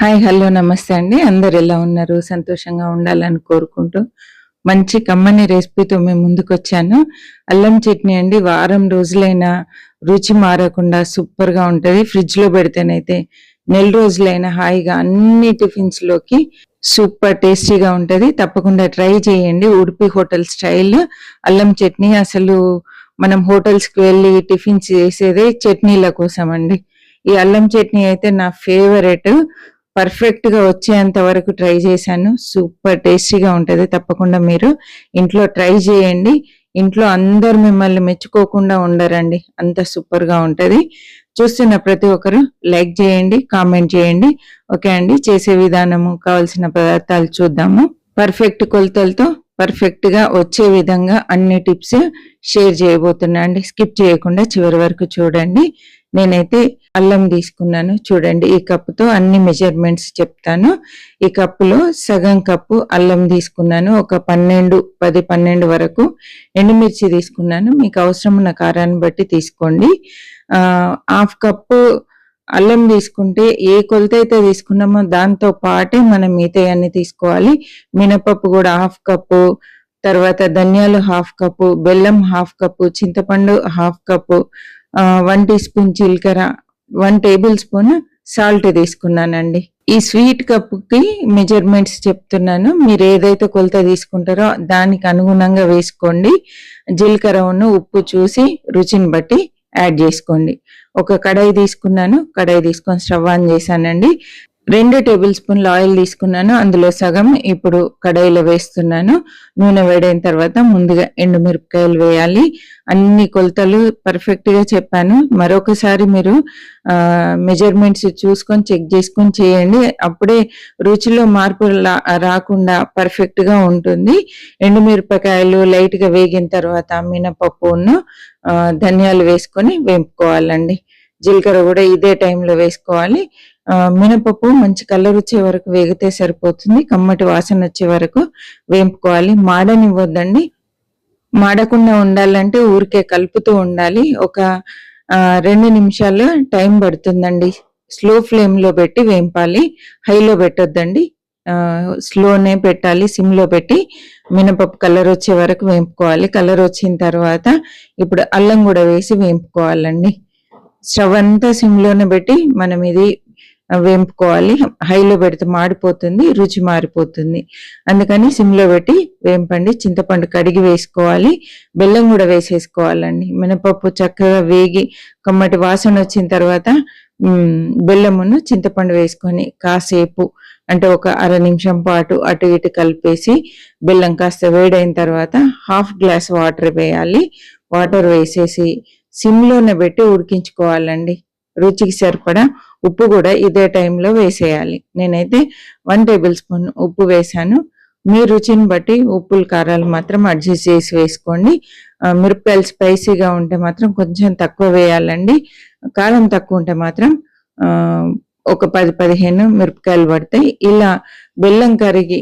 Hi hello నమస్తే అండి. అందరు ఎలా ఉన్నారు? సంతోషంగా ఉండాలని కోరుకుంటూ మంచి కమ్మని రెసిపీతో మేము ముందుకు వచ్చాను అల్లం చట్నీ అండి. వారం రోజులైనా రుచి మారకుండా సూపర్గా ఫ్రిడ్జ్లో పెడితేనైతే నెల రోజులైనా హాయిగా అన్ని టిఫిన్స్లోకి సూపర్ టేస్టీగా ఉంటుంది. తప్పకుండా ట్రై చేయండి. Udupi hotel style. అల్లం చట్నీ అసలు మనం హోటల్స్కి వెళ్ళి టిఫిన్స్ చేసేదే చట్నీల కోసం అండి ఈ అల్లం చట్నీ అయితే నా ఫేవరెట్. పర్ఫెక్ట్గా వచ్చేంత వరకు ట్రై చేశాను. సూపర్ టేస్టీగా ఉంటుంది. తప్పకుండా మీరు ఇంట్లో ట్రై చేయండి. ఇంట్లో అందరు మిమ్మల్ని మెచ్చుకోకుండా ఉండరండి. అంత సూపర్గా ఉంటుంది. చూస్తున్న ప్రతి ఒక్కరు లైక్ చేయండి కామెంట్ చేయండి. ఓకే అండి? చేసే విధానము కావాల్సిన పదార్థాలు చూద్దాము. పర్ఫెక్ట్ కొలతలతో పర్ఫెక్ట్గా వచ్చే విధంగా అన్ని టిప్స్ షేర్ చేయబోతున్నా అండి. స్కిప్ చేయకుండా చివరి వరకు చూడండి. నేనైతే అల్లం తీసుకున్నాను. చూడండి ఈ కప్పుతో అన్ని మెజర్మెంట్స్ చెప్తాను. ఈ కప్పులో సగం కప్పు అల్లం తీసుకున్నాను. ఒక పన్నెండు పది పన్నెండు వరకు ఎండుమిర్చి తీసుకున్నాను. మీకు అవసరం ఉన్న కారాన్ని బట్టి తీసుకోండి. హాఫ్ కప్పు అల్లం తీసుకుంటే ఏ కొలత అయితే తీసుకున్నామో దాంతో పాటే మనం మిగతాయన్ని తీసుకోవాలి. మినపప్పు కూడా హాఫ్ కప్పు తర్వాత ధనియాలు హాఫ్ కప్పు బెల్లం హాఫ్ కప్పు చింతపండు half cup one teaspoon జీలకర్ర వన్ టేబుల్ స్పూన్ సాల్ట్ తీసుకున్నానండి. ఈ స్వీట్ కప్పుకి మెజర్మెంట్స్ చెప్తున్నాను. మీరు ఏదైతే కొలత తీసుకుంటారో దానికి అనుగుణంగా వేసుకోండి. జీలకర్ర ఉప్పు చూసి రుచిని బట్టి యాడ్ చేసుకోండి. ఒక కడాయి తీసుకున్నాను. కడాయి తీసుకొని స్టవ్ ఆన్ చేశానండి. రెండు టేబుల్ స్పూన్ల ఆయిల్ తీసుకున్నాను. అందులో సగం ఇప్పుడు కడాయిలో వేస్తున్నాను. నూనె వేడైన తర్వాత ముందుగా ఎండుమిరపకాయలు వేయాలి. అన్ని కొలతలు పర్ఫెక్ట్గా చెప్పాను. మరొకసారి మీరు మెజర్మెంట్స్ చూసుకొని చెక్ చేసుకొని చేయండి. అప్పుడే రుచిలో మార్పు రాకుండా పర్ఫెక్ట్గా ఉంటుంది. ఎండుమిరపకాయలు లైట్గా వేగిన తర్వాత మినపప్పును ధనియాలు వేసుకొని వేపుకోవాలండి. జీలకర్ర కూడా ఇదే టైంలో వేసుకోవాలి. మినపప్పు మంచి కలర్ వచ్చే వరకు వేగితే సరిపోతుంది. కమ్మటి వాసన వచ్చే వరకు వేపుకోవాలి. మాడనివ్వద్దండి. మాడకుండా ఉండాలంటే ఊరికే కలుపుతూ ఉండాలి. ఒక రెండు నిమిషాలు టైం పడుతుందండి. స్లో ఫ్లేమ్లో పెట్టి వేంపాలి. హైలో పెట్టొద్దండి. స్లోనే పెట్టాలి. సిమ్లో పెట్టి మినపప్పు కలర్ వచ్చే వరకు వేపుకోవాలి. కలర్ వచ్చిన తర్వాత ఇప్పుడు అల్లం కూడా వేసి వేపుకోవాలండి. స్టవ్ అంతా సిమ్లోనే పెట్టి మనం ఇది వేంపుకోవాలి. హైలో పెడితే మాడిపోతుంది రుచి మారిపోతుంది. అందుకని సిమ్లో పెట్టి వేంపండి. చింతపండు కడిగి వేసుకోవాలి. బెల్లం కూడా వేసేసుకోవాలండి. మినపప్పు చక్కగా వేగి కమ్మటి వాసన వచ్చిన తర్వాత బెల్లమును చింతపండు వేసుకొని కాసేపు అంటే ఒక అర నిమిషం పాటు అటు ఇటు కలిపేసి బెల్లం కాస్త వేడైన తర్వాత హాఫ్ గ్లాస్ వాటర్ వేయాలి. వాటర్ వేసేసి సిమ్లోనే పెట్టి ఉడికించుకోవాలండి. రుచికి సరిపడా ఉప్పు కూడా ఇదే టైంలో వేసేయాలి. నేనైతే వన్ టేబుల్ స్పూన్ ఉప్పు వేసాను. మీ రుచిని బట్టి ఉప్పులు కారాలు మాత్రం అడ్జస్ట్ చేసి వేసుకోండి. మిరపకాయలు స్పైసీగా ఉంటే మాత్రం కొంచెం తక్కువ వేయాలండి. కారం తక్కువ ఉంటే మాత్రం ఒక పది పదిహేను మిరపకాయలు పడతాయి. ఇలా బెల్లం కరిగి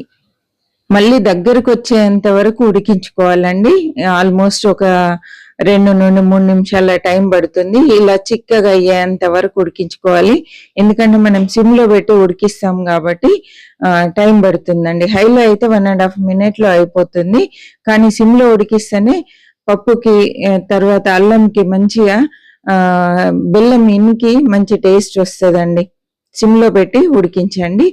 మళ్ళీ దగ్గరకు వచ్చేంత వరకు ఉడికించుకోవాలండి. ఆల్మోస్ట్ ఒక రెండు నుండి మూడు నిమిషాల టైం పడుతుంది. ఇలా చిక్కగా అయ్యేంత వరకు ఉడికించుకోవాలి. ఎందుకంటే మనం సిమ్లో పెట్టి ఉడికిస్తాం కాబట్టి టైం పడుతుందండి. హైలో అయితే వన్ అండ్ హాఫ్ మినిట్లో అయిపోతుంది. కానీ సిమ్లో ఉడికిస్తేనే పప్పుకి తర్వాత అల్లంకి మంచిగా బెల్లం ఇన్కి మంచి టేస్ట్ వస్తుందండి. సిమ్లో పెట్టి ఉడికించండి.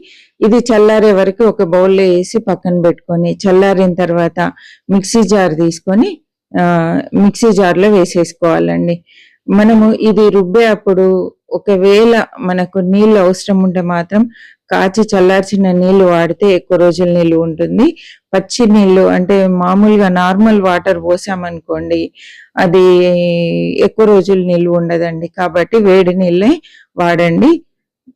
ఇది చల్లారే వరకు ఒక బౌల్లో వేసి పక్కన పెట్టుకొని చల్లారిన తర్వాత మిక్సీ జార్ తీసుకొని మిక్సీ జార్లో వేసేసుకోవాలండి. మనము ఇది రుబ్బే అప్పుడు ఒకవేళ మనకు నీళ్ళు అవసరం ఉంటే మాత్రం కాచి చల్లార్చిన నీళ్ళు వాడితే ఎక్కువ రోజుల నీళ్ళు ఉంటుంది. పచ్చి నీళ్ళు అంటే మామూలుగా నార్మల్ వాటర్ పోసామనుకోండి అది ఎక్కువ రోజులు నీళ్ళు ఉండదండి. కాబట్టి వేడి నీళ్ళే వాడండి.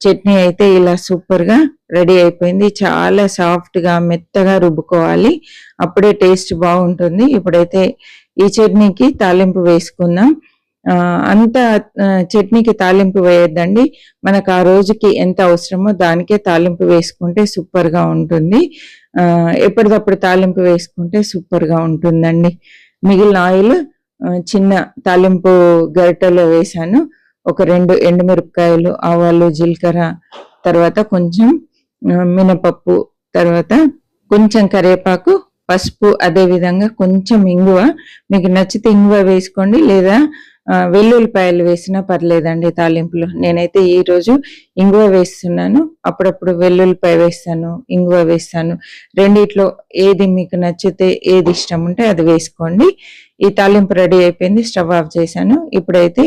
చట్నీ అయితే ఇలా సూపర్గా రెడీ అయిపోయింది. చాలా సాఫ్ట్గా మెత్తగా రుబ్బుకోవాలి. అప్పుడే టేస్ట్ బాగుంటుంది. ఇప్పుడైతే ఈ చట్నీకి తాలింపు వేసుకుందాం. అంత చట్నీకి తాలింపు వేయొద్దండి. మనకు ఆ రోజుకి ఎంత అవసరమో దానికే తాలింపు వేసుకుంటే సూపర్గా ఉంటుంది. ఎప్పటికప్పుడు తాలింపు వేసుకుంటే సూపర్గా ఉంటుందండి. మిగిలిన ఆయిల్ చిన్న తాలింపు గరిటెలో వేసాను ఒక రెండు ఎండుమిరపకాయలు ఆవాలు జీలకర్ర తర్వాత కొంచెం మినపప్పు తర్వాత కొంచెం కరివేపాకు పసుపు అదే విధంగా కొంచెం ఇంగువ. మీకు నచ్చితే ఇంగువ వేసుకోండి లేదా వెల్లుల్లిపాయలు వేసినా పర్లేదండి తాలింపులో. నేనైతే ఈరోజు ఇంగువ వేస్తున్నాను. అప్పుడప్పుడు వెల్లుల్లిపాయ వేస్తాను ఇంగువ వేస్తాను. రెండిట్లో ఏది మీకు నచ్చితే ఏది ఇష్టం ఉంటే అది వేసుకోండి. ఈ తాలింపు రెడీ అయిపోయింది స్టవ్ ఆఫ్ చేశాను. ఇప్పుడైతే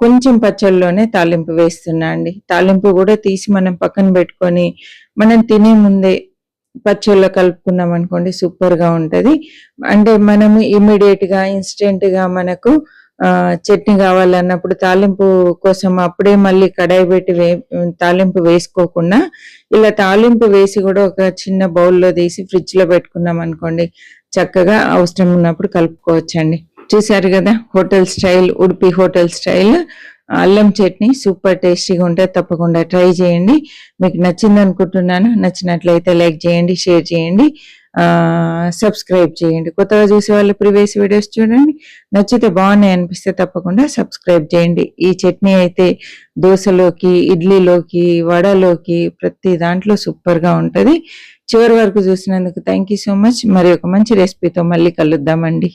కొంచెం పచ్చళ్ళలోనే తాలింపు వేస్తున్నా అండి. తాలింపు కూడా తీసి మనం పక్కన పెట్టుకొని మనం తినే ముందే పచ్చళ్ళలో కలుపుకున్నాం అనుకోండి సూపర్గా ఉంటుంది. అంటే మనము ఇమ్మీడియట్ ఇన్స్టెంట్గా మనకు చట్నీ కావాలన్నప్పుడు తాలింపు కోసం అప్పుడే మళ్ళీ కడాయి పెట్టి వే తాలింపు వేసుకోకుండా ఇలా తాలింపు వేసి కూడా ఒక చిన్న బౌల్లో తీసి ఫ్రిడ్జ్లో పెట్టుకున్నాం అనుకోండి చక్కగా అవసరం ఉన్నప్పుడు కలుపుకోవచ్చండి. చూసారు కదా hotel style Udupi hotel style. అల్లం చట్నీ సూపర్ టేస్టీగా ఉంటే తప్పకుండా ట్రై చేయండి. మీకు నచ్చింది అనుకుంటున్నాను. నచ్చినట్లయితే లైక్ చేయండి షేర్ చేయండి సబ్స్క్రైబ్ చేయండి. కొత్తగా చూసే వాళ్ళు ప్రీవియస్ వీడియోస్ చూడండి. నచ్చితే బాగున్నాయి అనిపిస్తే తప్పకుండా సబ్స్క్రైబ్ చేయండి. ఈ చట్నీ అయితే దోశలోకి ఇడ్లీలోకి వడలోకి ప్రతి దాంట్లో సూపర్గా ఉంటుంది. చివరి వరకు చూసినందుకు థ్యాంక్ యూ సో మచ్. మరి ఒక మంచి రెసిపీతో మళ్ళీ కలుద్దామండి.